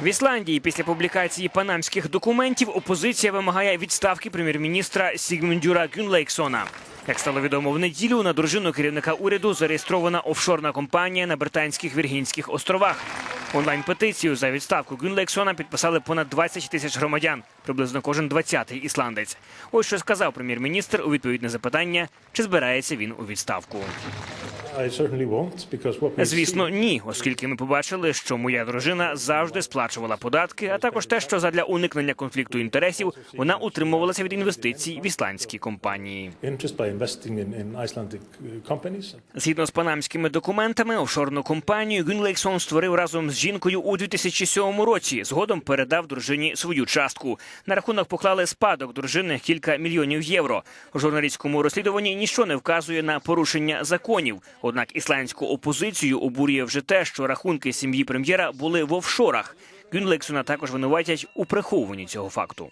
В Ісландії після публікації панамських документів опозиція вимагає відставки прем'єр-міністра Сігмундюра Гюнлейксона. Як стало відомо в неділю, на дружину керівника уряду зареєстрована офшорна компанія на британських Віргінських островах. Онлайн-петицію за відставку Гюнлейксона підписали понад 20 тисяч громадян, приблизно кожен 20-й ісландець. Ось що сказав прем'єр-міністр у відповідь на запитання, чи збирається він у відставку. Звісно, ні, оскільки ми побачили, що моя дружина завжди сплачувала податки, а також те, що задля уникнення конфлікту інтересів вона утримувалася від інвестицій в ісландські компанії. uh. Згідно з панамськими документами, офшорну компанію Гюнлейксон створив разом з жінкою у 2007 році. Згодом передав дружині свою частку. На рахунок поклали спадок дружини кілька мільйонів євро. У журналістському розслідуванні нічого не вказує на порушення законів. Однак ісландську опозицію обурює вже те, що рахунки сім'ї прем'єра були в офшорах. Гюнлексона також винуватять у приховуванні цього факту.